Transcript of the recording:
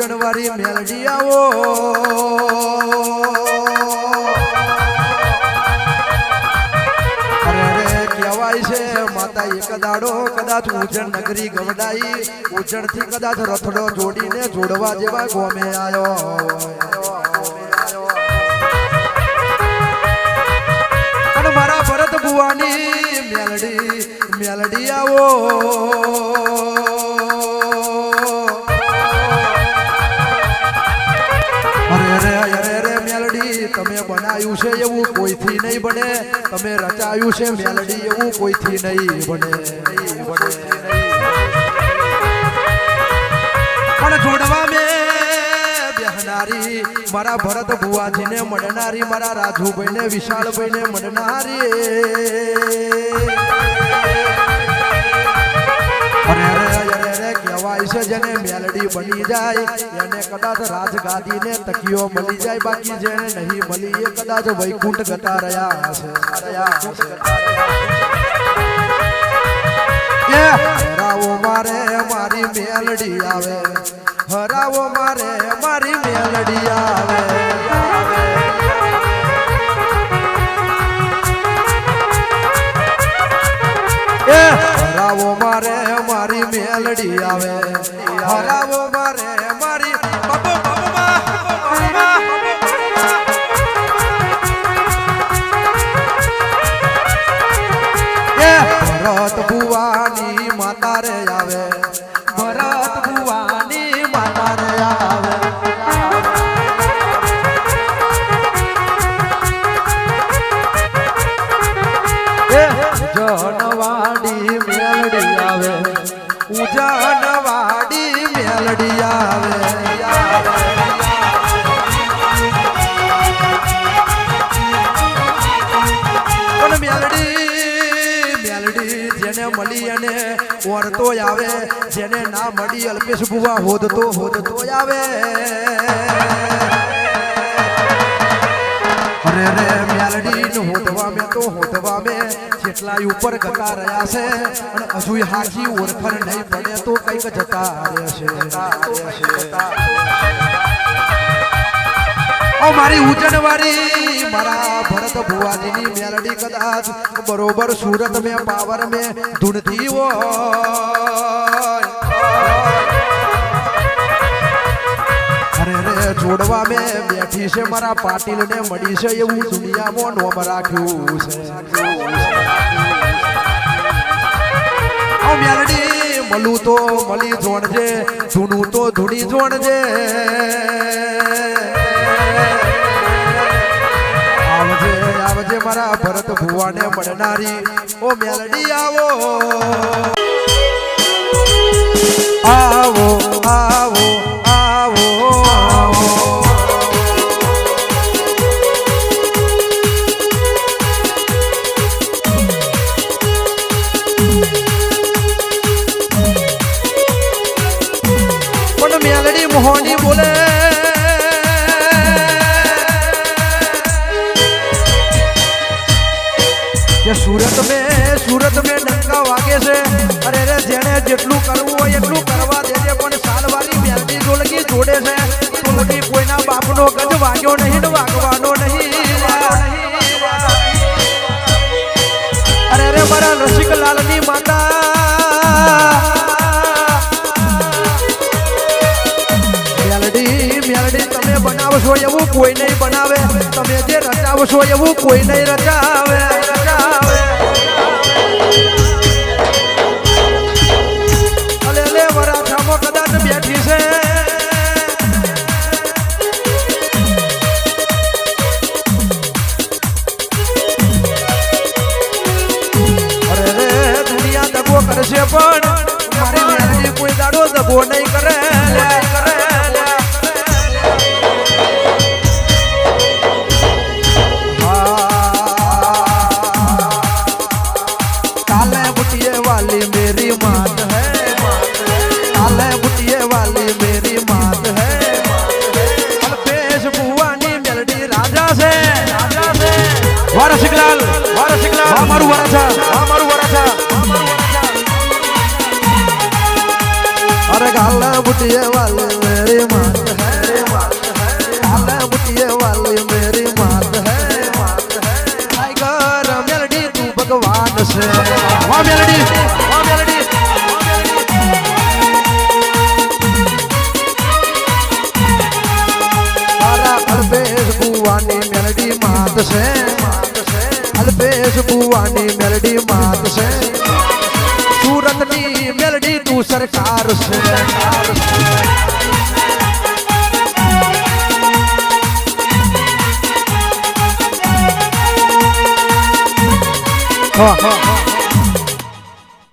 ઉજણ વાળી મેલડી આવો. કહેવાય છે માતા એક કદાચ ઉજણ નગરી ગવડાઈ. ઉજણ કદાચ રથડો જોડીને જોડવા જેવા ગોમે આવ્યો મારા ભરત બુવાની મેલડી મેલડી આવો. અરે અરે અરે મેલડી, તમે બનાવ્યું છે એવું કોઈથી નહીં બને. તમે રચાયું છે મેલડી, એવું કોઈથી નહીં બને. પણ જોડવા મે બેહનારી, મારા ભરત ભુવાજીને મળનારી, મારા રાજુભાઈને, વિશાળભાઈને મળનારી. જેને મેલડી બની જાય. એને કદાચ રાજગાદીને તકીઓ મળી જાય. બાકી જેને નહીં મળી એ કદાચ વૈકુંઠ ગતા રહ્યા છે રહ્યા મેલડી આવે. હરાવો મારે મારી. ભરત ભુવાની માતા રે આવે. ભરત ભુવાની માતા રે આવે. જનવાડી મળી અને ઓરતો આવે, જેને ના મળી અલ્પેશ બુવા હોદતો હોદતો આવે. અરે રે મેલડી હોદવા મે તો હોદવા મે જેટલા ઉપર ગતા રહ્યા છે, અને હજુ હાજી ઓળખણ નહીં પડે તો કંઈક જતા રહેશે. ઓ મારી ઉજનવારી, મારા ભરત ભુવાજીની મેલડી કદાચ બરોબર સુરત મે, પાવર મે ધૂણતી હોય. અરે રે, જોડવા મે બેઠી છે મારા પાટીલ ને મળી છે એવું દુનિયામાં નોમ રાખ્યું છે. મેલડી મળું તો મળી જોણજે, ધૂણું તો ધૂણી જોણજે. મારા ભરત ભુવાને મળનારી ઓ મેલડી આવો. આવો આવો આવો. પણ મેલડી મોહની બોલે સુરત મે સુરત મે ડંકા વાગે છે. અરે રે જેને જેટલું કરવું હોય એટલું કરવા દેજે, પણ સાલવાળી મેલડી ઢોલકી જોડે છે. ઢોલકી કોઈના બાપનો ગજ વાગ્યો નહીં, વાગવાનો નહીં. અરે રે, મારા રસિકલાલની માતા. બનાવશો એવું કોઈ નહીં બનાવે. તમે જે રચાવશો એવું કોઈ નહીં રચાવે. બેઠી છે પણ મારી કોઈ દાડો દગો નહીં કરે. અમારું વરાછા અમારું વરાછા અરે ગાલા બુટિયે વાલી મેરી માત હે ગાલા બુટિયે વાલી મેરી માત હે ટાઈગર મેલડી તું ભગવાન છે વા મેલડી વા મેલડી તારા અલ્પેશ કુવાની મેલડી માત છે અલ્પેશ કુ સરકાર હા હા હા.